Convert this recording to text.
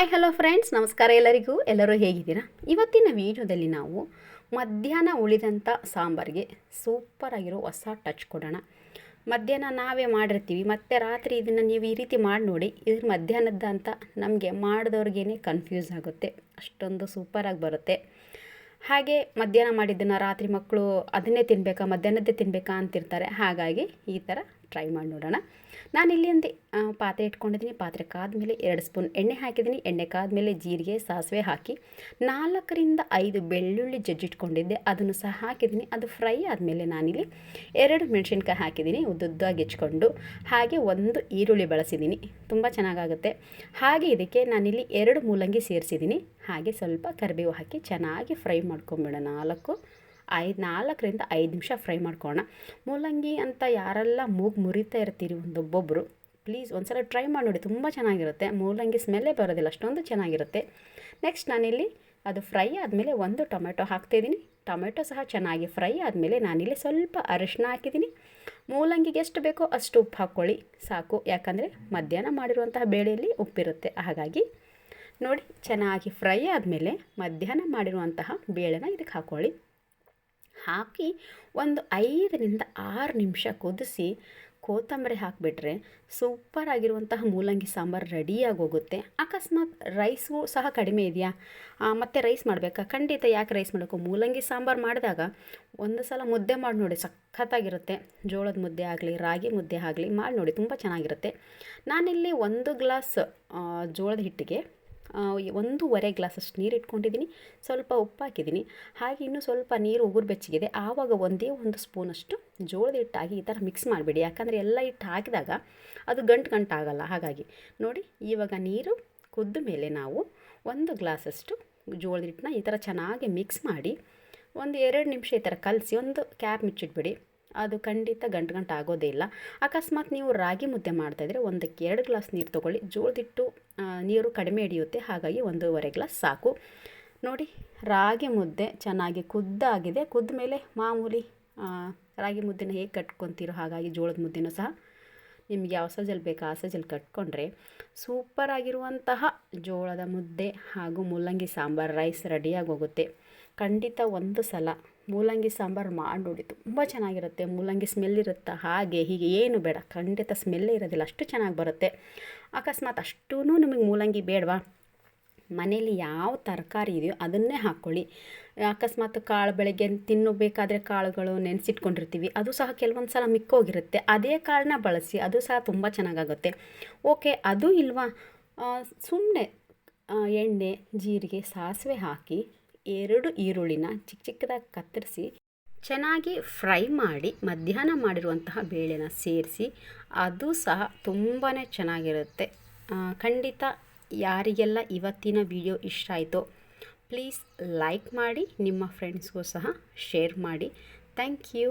Hi hello friends ನಮಸ್ಕಾರ ಎಲ್ಲರಿಗೂ. ಎಲ್ಲರೂ ಹೇಗಿದ್ದೀರಾ? ಇವತ್ತಿನ ವಿಡಿಯೋದಲ್ಲಿ ನಾವು ಮಧ್ಯಾಹ್ನ ಉಳಿದಂಥ ಸಾಂಬಾರಿಗೆ ಸೂಪರಾಗಿರೋ ಹೊಸ ಟಚ್ ಕೊಡೋಣ. ಮಧ್ಯಾಹ್ನ ನಾವೇ ಮಾಡಿರ್ತೀವಿ. ಮತ್ತು ರಾತ್ರಿ ಇದನ್ನು ನೀವು ಈ ರೀತಿ ಮಾಡಿ ನೋಡಿ ಇದ್ರ ಮಧ್ಯಾಹ್ನದ ಅಂತ ನಮಗೆ ಮಾಡಿದವ್ರಿಗೇನೆ ಕನ್ಫ್ಯೂಸ್ ಆಗುತ್ತೆ. ಅಷ್ಟೊಂದು ಸೂಪರಾಗಿ ಬರುತ್ತೆ. ಹಾಗೆ ಮಧ್ಯಾಹ್ನ ಮಾಡಿದ್ದನ್ನು ರಾತ್ರಿ ಮಕ್ಕಳು ಅದನ್ನೇ ತಿನ್ನಬೇಕಾ ಮಧ್ಯಾಹ್ನದ್ದೇ ತಿನ್ನಬೇಕಾ ಅಂತಿರ್ತಾರೆ. ಹಾಗಾಗಿ ಈ ಥರ ಟ್ರೈ ಮಾಡಿ ನೋಡೋಣ. ನಾನಿಲ್ಲಿ ಒಂದು ಆ, ಪಾತ್ರೆ ಇಟ್ಕೊಂಡಿದ್ದೀನಿ. ಪಾತ್ರೆ ಕಾದ್ಮೇಲೆ ಎರಡು ಸ್ಪೂನ್ ಎಣ್ಣೆ ಹಾಕಿದ್ದೀನಿ. ಎಣ್ಣೆ ಕಾದ್ಮೇಲೆ ಜೀರಿಗೆ ಸಾಸಿವೆ ಹಾಕಿ ನಾಲ್ಕರಿಂದ ಐದು ಬೆಳ್ಳುಳ್ಳಿ ಜಜ್ಜಿಟ್ಕೊಂಡಿದ್ದೆ ಅದನ್ನು ಸಹ ಹಾಕಿದ್ದೀನಿ. ಅದು ಫ್ರೈ ಆದಮೇಲೆ ನಾನಿಲ್ಲಿ ಎರಡು ಮೆಣಸಿನ್ಕಾಯಿ ಹಾಕಿದ್ದೀನಿ. ಉದ್ದುದ್ದಾಗಿ ಹೆಚ್ಕೊಂಡು ಹಾಗೆ ಒಂದು ಈರುಳ್ಳಿ ಬಳಸಿದ್ದೀನಿ. ತುಂಬ ಚೆನ್ನಾಗಾಗುತ್ತೆ. ಹಾಗೆ ಇದಕ್ಕೆ ನಾನಿಲ್ಲಿ ಎರಡು ಮೂಲಂಗಿ ಸೇರಿಸಿದ್ದೀನಿ. ಹಾಗೆ ಸ್ವಲ್ಪ ಕರಿಬೇವು ಹಾಕಿ ಚೆನ್ನಾಗಿ ಫ್ರೈ ಮಾಡ್ಕೊಂಬಿಡೋಣ ನಾಲ್ಕು. ಐದು ನಾಲ್ಕರಿಂದ ಐದು ನಿಮಿಷ ಫ್ರೈ ಮಾಡ್ಕೊಳ್ಳೋಣ ಮೂಲಂಗಿ ಅಂತ ಯಾರೆಲ್ಲ ಮೂಗು ಮುರಿತಾ ಇರ್ತೀರಿ ಒಂದೊಬ್ಬೊಬ್ಬರು ಪ್ಲೀಸ್ ಒಂದ್ಸಲ ಟ್ರೈ ಮಾಡಿ ನೋಡಿ, ತುಂಬ ಚೆನ್ನಾಗಿರುತ್ತೆ. ಮೂಲಂಗಿ ಸ್ಮೆಲ್ಲೇ ಬರೋದಿಲ್ಲ, ಅಷ್ಟೊಂದು ಚೆನ್ನಾಗಿರುತ್ತೆ. ನೆಕ್ಸ್ಟ್ ನಾನಿಲ್ಲಿ ಅದು ಫ್ರೈ ಆದಮೇಲೆ ಒಂದು ಟೊಮೆಟೊ ಹಾಕ್ತಿದ್ದೀನಿ ಟೊಮೆಟೊ ಸಹ ಚೆನ್ನಾಗಿ ಫ್ರೈ ಆದಮೇಲೆ ನಾನಿಲ್ಲಿ ಸ್ವಲ್ಪ ಅರಿಶಿನ ಹಾಕಿದ್ದೀನಿ. ಮೂಲಂಗಿಗೆ ಎಷ್ಟು ಬೇಕೋ ಅಷ್ಟು ಉಪ್ಪು ಹಾಕ್ಕೊಳ್ಳಿ. ಸಾಕು, ಯಾಕಂದರೆ ಮಧ್ಯಾಹ್ನ ಮಾಡಿರುವಂತಹ ಬೇಳೆಯಲ್ಲಿ ಉಪ್ಪಿರುತ್ತೆ. ಹಾಗಾಗಿ ನೋಡಿ, ಚೆನ್ನಾಗಿ ಫ್ರೈ ಆದಮೇಲೆ ಮಧ್ಯಾಹ್ನ ಮಾಡಿರುವಂತಹ ಬೇಳೆನ ಇದಕ್ಕೆ ಹಾಕ್ಕೊಳ್ಳಿ. ಹಾಕಿ ಒಂದು ಐದರಿಂದ ಆರು ನಿಮಿಷ ಕುದಿಸಿ ಕೊತ್ತಂಬರಿ ಹಾಕಿಬಿಟ್ರೆ ಸೂಪರಾಗಿರುವಂತಹ ಮೂಲಂಗಿ ಸಾಂಬಾರು ರೆಡಿಯಾಗಿ ಹೋಗುತ್ತೆ ಅಕಸ್ಮಾತ್ ರೈಸು ಸಹ ಕಡಿಮೆ ಇದೆಯಾ? ಮತ್ತು ರೈಸ್ ಮಾಡಬೇಕಾ? ಖಂಡಿತ ಯಾಕೆ ರೈಸ್ ಮಾಡಬೇಕು? ಮೂಲಂಗಿ ಸಾಂಬಾರು ಮಾಡಿದಾಗ ಒಂದು ಸಲ ಮುದ್ದೆ ಮಾಡಿ ನೋಡಿ, ಸಖತ್ತಾಗಿರುತ್ತೆ. ಜೋಳದ ಮುದ್ದೆ ಆಗಲಿ, ರಾಗಿ ಮುದ್ದೆ ಆಗಲಿ, ಮಾಡಿ ನೋಡಿ, ತುಂಬ ಚೆನ್ನಾಗಿರುತ್ತೆ. ನಾನಿಲ್ಲಿ ಒಂದು ಗ್ಲಾಸ್ ಜೋಳದ ಹಿಟ್ಟಿಗೆ ಒಂದೂವರೆ ಗ್ಲಾಸಷ್ಟು ನೀರು ಇಟ್ಕೊಂಡಿದ್ದೀನಿ. ಸ್ವಲ್ಪ ಉಪ್ಪು ಹಾಕಿದ್ದೀನಿ. ಹಾಗೆ ಇನ್ನೂ ಸ್ವಲ್ಪ ನೀರು ಉಗುರು ಬೆಚ್ಚಗಿದೆ. ಆವಾಗ ಒಂದೇ ಒಂದು ಸ್ಪೂನಷ್ಟು ಜೋಳದ ಹಿಟ್ಟಾಗಿ ಈ ಥರ ಮಿಕ್ಸ್ ಮಾಡಿಬಿಡಿ. ಯಾಕಂದರೆ ಎಲ್ಲ ಹಿಟ್ಟು ಹಾಕಿದಾಗ ಅದು ಗಂಟು ಗಂಟು ಆಗಲ್ಲ ಹಾಗಾಗಿ ನೋಡಿ, ಇವಾಗ ನೀರು ಕುದ್ದ ಮೇಲೆ ನಾವು ಒಂದು ಗ್ಲಾಸಷ್ಟು ಜೋಳದ ಹಿಟ್ಟನ್ನ ಈ ಥರ ಚೆನ್ನಾಗಿ ಮಿಕ್ಸ್ ಮಾಡಿ ಒಂದು ಎರಡು ನಿಮಿಷ ಈ ಥರ ಕಲಸಿ ಒಂದು ಕ್ಯಾಪ್ ಮುಚ್ಚಿಟ್ಬಿಡಿ. ಅದು ಖಂಡಿತ ಗಂಟು ಗಂಟು ಆಗೋದೇ ಇಲ್ಲ. ಅಕಸ್ಮಾತ್ ನೀವು ರಾಗಿ ಮುದ್ದೆ ಮಾಡ್ತಾಯಿದ್ರೆ ಒಂದಕ್ಕೆ ಎರಡು ಗ್ಲಾಸ್ ನೀರು ತೊಗೊಳ್ಳಿ. ಜೋಳದಿಟ್ಟು ನೀರು ಕಡಿಮೆ ಹಿಡಿಯುತ್ತೆ. ಹಾಗಾಗಿ ಒಂದೂವರೆ ಗ್ಲಾಸ್ ಸಾಕು. ನೋಡಿ, ರಾಗಿ ಮುದ್ದೆ ಚೆನ್ನಾಗಿ ಕುದ್ದಾಗಿದೆ. ಕುದ್ದ ಮೇಲೆ ಮಾಮೂಲಿ ರಾಗಿ ಮುದ್ದೆನ ಹೇಗೆ ಕಟ್ಕೊತೀರೋ ಹಾಗಾಗಿ ಜೋಳದ ಮುದ್ದೆನೂ ಸಹ ನಿಮಗೆ ಯಾವ ಸಜಲ್ಲಿ ಬೇಕು ಆ ಸಜಲ್ಲಿ ಕಟ್ಕೊಂಡ್ರೆ ಸೂಪರಾಗಿರುವಂತಹ ಜೋಳದ ಮುದ್ದೆ ಹಾಗೂ ಮೂಲಂಗಿ ಸಾಂಬಾರು ರೈಸ್ ರೆಡಿಯಾಗಿ ಹೋಗುತ್ತೆ ಖಂಡಿತ ಒಂದು ಸಲ ಮೂಲಂಗಿ ಸಾಂಬಾರು ಮಾಡಿ ನೋಡಿ ತುಂಬ ಚೆನ್ನಾಗಿರುತ್ತೆ, ಮೂಲಂಗಿ ಸ್ಮೆಲ್ ಇರುತ್ತಾ ಹಾಗೆ, ಹೀಗೆ ಏನು ಬೇಡ, ಖಂಡಿತ ಸ್ಮೆಲ್ಲೇ ಇರೋದಿಲ್ಲ, ಅಷ್ಟು ಚೆನ್ನಾಗಿ ಬರುತ್ತೆ. ಅಕಸ್ಮಾತ್ ಅಷ್ಟೂ ನಿಮಗೆ ಮೂಲಂಗಿ ಬೇಡವಾ? ಮನೇಲಿ ಯಾವ ತರಕಾರಿ ಇದೆಯೋ ಅದನ್ನೇ ಹಾಕ್ಕೊಳ್ಳಿ. ಅಕಸ್ಮಾತ್ ಕಾಳು ಬೆಳಗ್ಗೆ ತಿನ್ನಬೇಕಾದ್ರೆ ಕಾಳುಗಳು ನೆನೆಸಿಟ್ಕೊಂಡಿರ್ತೀವಿ, ಅದು ಸಹ ಕೆಲವೊಂದು ಸಲ ಮಿಕ್ಕೋಗಿರುತ್ತೆ. ಅದೇ ಕಾಳನ್ನ ಬಳಸಿ ಅದು ಸಹ ತುಂಬ ಚೆನ್ನಾಗಾಗುತ್ತೆ. ಓಕೆ, ಅದು ಇಲ್ವಾ? ಸುಮ್ಮನೆ ಎಣ್ಣೆ, ಜೀರಿಗೆ, ಸಾಸಿವೆ ಹಾಕಿ ಎರಡು ಈರುಳ್ಳಿನ ಚಿಕ್ಕ ಚಿಕ್ಕದಾಗಿ ಕತ್ತರಿಸಿ, ಚೆನ್ನಾಗಿ ಫ್ರೈ ಮಾಡಿ, ಮಧ್ಯಾಹ್ನ ಮಾಡಿರುವಂತಹ ಬೇಳೆನ ಸೇರಿಸಿ, ಅದು ಸಹ ತುಂಬಾ ಚೆನ್ನಾಗಿರುತ್ತೆ. ಖಂಡಿತ ಯಾರಿಗೆಲ್ಲ ಇವತ್ತಿನ ವಿಡಿಯೋ ಇಷ್ಟ ಆಯಿತೋ, ಪ್ಲೀಸ್ ಲೈಕ್ ಮಾಡಿ, ನಿಮ್ಮ ಫ್ರೆಂಡ್ಸ್ಗೂ ಸಹ ಶೇರ್ ಮಾಡಿ. Thank you.